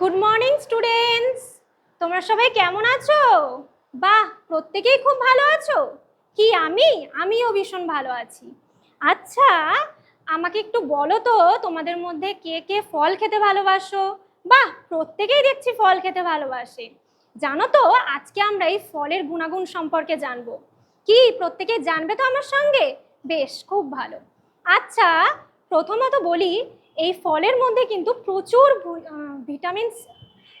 Good morning students তোমরা সবাই কেমন আছো? বাহ, প্রত্যেকেই খুব ভালো আছো। কি আমি? আমিও ভীষণ ভালো আছি। আচ্ছা আমাকে একটু বলো তো, তোমাদের মধ্যে কে কে ফল খেতে ভালোবাসো? বাহ, প্রত্যেকেই দেখছি ফল খেতে ভালোবাসে। জানো তো, আজকে আমরা এই ফলের গুণাগুণ সম্পর্কে জানব। কি, প্রত্যেকে জানবে তো আমার সঙ্গে? বেশ, খুব ভালো। আচ্ছা প্রথমত বলি এই ফলের মধ্যে কিন্তু প্রচুর ভিটামিন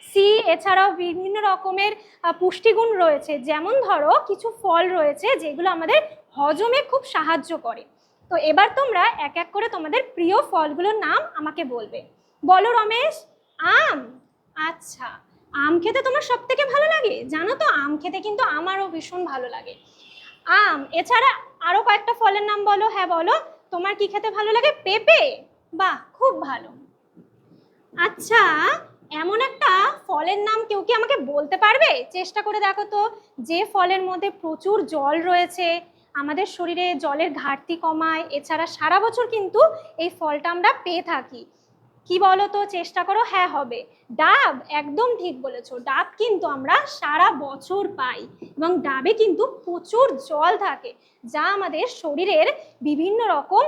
সি এছাড়াও বিভিন্ন রকমের পুষ্টিগুণ রয়েছে। যেমন ধরো, কিছু ফল রয়েছে যেগুলো আমাদের হজমে খুব সাহায্য করে। তো এবার তোমরা এক এক করে তোমাদের প্রিয় ফলগুলোর নাম আমাকে বলবে। বলো, রমেশ, আম? আচ্ছা আম খেতে তোমার সব থেকে ভালো লাগে? জানো তো, আম খেতে কিন্তু আমারও ভীষণ ভালো লাগে। আম, এছাড়া আরও কয়েকটা ফলের নাম বলো। হ্যাঁ বলো। তোমার কি খেতে ভালো লাগে? পেঁপে? বাহ, খুব ভালো। আচ্ছা এমন একটা ফলের নাম কেউ কি আমাকে বলতে পারবে? চেষ্টা করে দেখো তো, যে ফলের মধ্যে প্রচুর জল রয়েছে, আমাদের শরীরে জলের ঘাটতি কমায়, এছাড়া সারা বছর কিন্তু এই ফলটা আমরা পেয়ে থাকি। কি বলো তো চেষ্টা করো হ্যাঁ হবে। ডাব একদম ঠিক বলেছ। ডাব কিন্তু আমরা সারা বছর পাই এবং ডাবে কিন্তু প্রচুর জল থাকে, যা আমাদের শরীরের বিভিন্ন রকম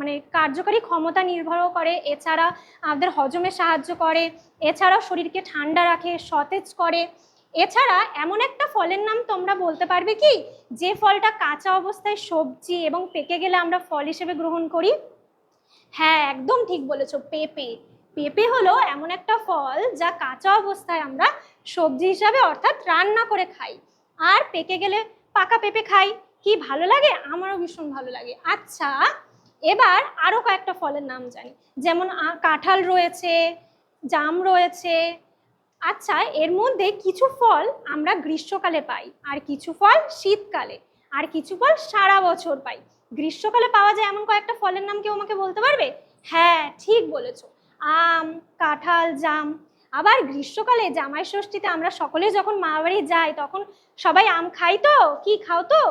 মানে কার্যকারী ক্ষমতা নির্ভর করে। এছাড়া আমাদের হজমে সাহায্য করে, এছাড়াও শরীরকে ঠান্ডা রাখে, সতেজ করে। এছাড়া এমন একটা ফলের নাম তোমরা বলতে পারবে কি? যে ফলটা কাঁচা অবস্থায় সবজি এবং পেকে গেলে আমরা ফল হিসেবে গ্রহণ করি। হ্যাঁ একদম ঠিক বলেছ। পেঁপে। পেঁপে হলো এমন একটা ফল যা কাঁচা অবস্থায় আমরা সবজি হিসাবে অর্থাৎ রান্না করে খাই। আর পেকে গেলে পাকা পেঁপে খাই। কি ভালো লাগে? আমারও ভীষণ ভালো লাগে। আচ্ছা এবার আরও কয়েকটা ফলের নাম জানি। যেমন কাঁঠাল রয়েছে, জাম রয়েছে। আচ্ছা এর মধ্যে কিছু ফল আমরা গ্রীষ্মকালে পাই, আর কিছু ফল শীতকালে, আর কিছু ফল সারা বছর পাই। গ্রীষ্মকালে পাওয়া যায় এমন কয়েকটা ফলের নাম কেউ আমাকে বলতে পারবে? হ্যাঁ ঠিক বলেছ। আম, কাঁঠাল, জাম। আবার গ্রীষ্মকালে জামাই ষষ্ঠীতে আমরা সকলে যখন মা বাড়ি যাই, তখন সবাই আম খাই তো? কি খাও তো?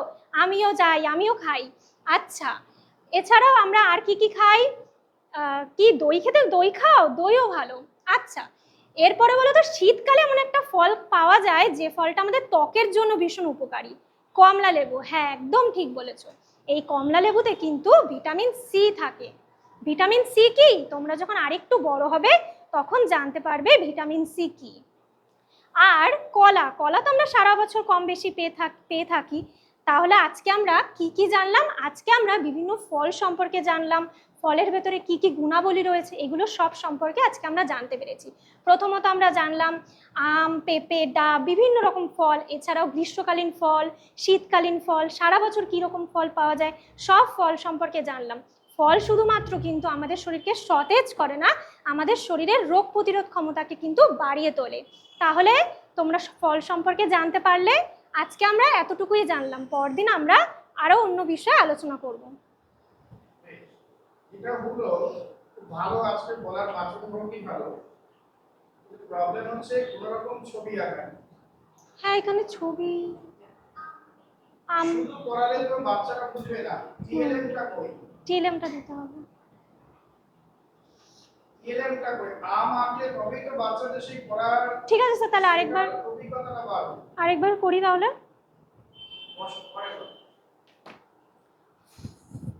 আমিও যাই, আমিও খাই। আচ্ছা এছাড়াও আমরা আর কি কি খাই? কি দই খেতে? দই খাও? দইও ভালো। আচ্ছা এরপরে বলো তো, শীতকালে এমন একটা ফল পাওয়া যায় যে ফলটা আমাদের ত্বকের জন্য ভীষণ উপকারী। কমলা লেবু হ্যাঁ একদম ঠিক বলেছ। এই কমলা লেবুতে কিন্তু ভিটামিন সি থাকে। ভিটামিন সি কি? তোমরা যখন আরেকটু বড় হবে, তখন জানতে পারবে ভিটামিন সি কি। আর কলা কলা তো আমরা সারা বছর কম বেশি পেয়ে থাক, পেয়ে থাকি। তাহলে আজকে আমরা কি কি জানলাম? আজকে আমরা বিভিন্ন ফল সম্পর্কে জানলাম ফলের ভেতরে কি কি গুণাবলী রয়েছে, এগুলো সব সম্পর্কে আজকে আমরা জানতে পেরেছি। প্রথমত আমরা জানলাম আম, পেঁপে, ডাব, বিভিন্ন রকম ফল, এছাড়াও গ্রীষ্মকালীন ফল, শীতকালীন ফল, সারা বছর কী রকম ফল পাওয়া যায়, সব ফল সম্পর্কে জানলাম। ফল শুধুমাত্র কিন্তু আমাদের শরীরকে সতেজ করে না, আমাদের শরীরের রোগ প্রতিরোধ ক্ষমতাকে কিন্তু বাড়িয়ে তোলে। তাহলে তোমরা ফল সম্পর্কে জানতে পারলে আজকে আমরা এতটুকুই জানলাম। পরদিন আমরা আরও অন্য বিষয়ে আলোচনা করব। এটা হলো ভালো আজকে বলার বাচনভঙ্গি ভালো? প্রবলেম হচ্ছে কোনো রকম ছবি আঁকা হ্যাঁ এখানে ছবি। আম শুধু পড়ালে তো বাচ্চারা বুঝবে না। টিএলএমটা কই? টিএলএমটা দিতে হবে। টিএলএমটা কই? আম আঁকলে তবেই তো বাচ্চাদের সেই পড়ার ঠিক আছে স্যার তাহলে আরেকবার অভিজ্ঞতাটা বাড়বে। আরেকবার করি তাহলে।